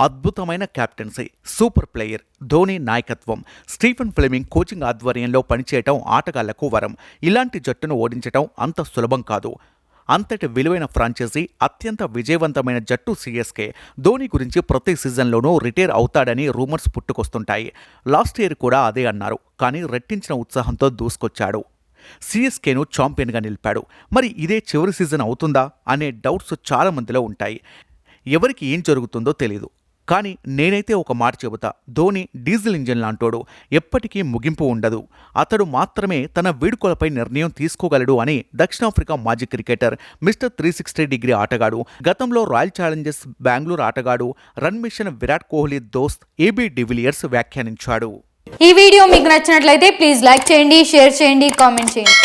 అద్భుతమైన captaincy super player Dhoni నాయకత్వం. Stephen Fleming coaching ఆధ్వర్యంలో పనిచేయటం ఆటగాళ్ళకు వరం. ఇలాంటి జట్టును ఓడించటం అంత సులభం కాదు. అంతటి విలువైన ఫ్రాంచైజీ అత్యంత విజయవంతమైన జట్టు సిఎస్కే. ధోని గురించి ప్రతి సీజన్లోనూ రిటైర్ అవుతాడని రూమర్స్ పుట్టుకొస్తుంటాయి. లాస్ట్ ఇయర్ కూడా అదే అన్నారు. కానీ రెట్టించిన ఉత్సాహంతో దూసుకొచ్చాడు. సిఎస్కేను ఛాంపియన్గా నిలిపాడు. మరి ఇదే చివరి సీజన్ అవుతుందా? అనే డౌట్స్ చాలా మందిలో ఉంటాయి. ఎవరికి ఏం జరుగుతుందో తెలియదు కానీ నేనైతే ఒక మాట చెబుతా. ధోని డీజిల్ ఇంజిన్ లాంటోడు ఎప్పటికీ ముగింపు ఉండదు. అతడు మాత్రమే తన వేడుకలపై నిర్ణయం తీసుకోగలడు అని దక్షిణాఫ్రికా మాజీ cricketer mister three sixty degree ఆటగాడు గతంలో రాయల్ ఛాలెంజర్స్ బెంగళూరు ఆటగాడు రన్ మిషన్ విరాట్ కోహ్లీ దోస్త్ ఏబీ డివిలియర్స్ వ్యాఖ్యానించాడు. ఈ వీడియో మీకు నచ్చినట్లయితే ప్లీజ్ లైక్ చేయండి షేర్ చేయండి కామెంట్ చేయండి.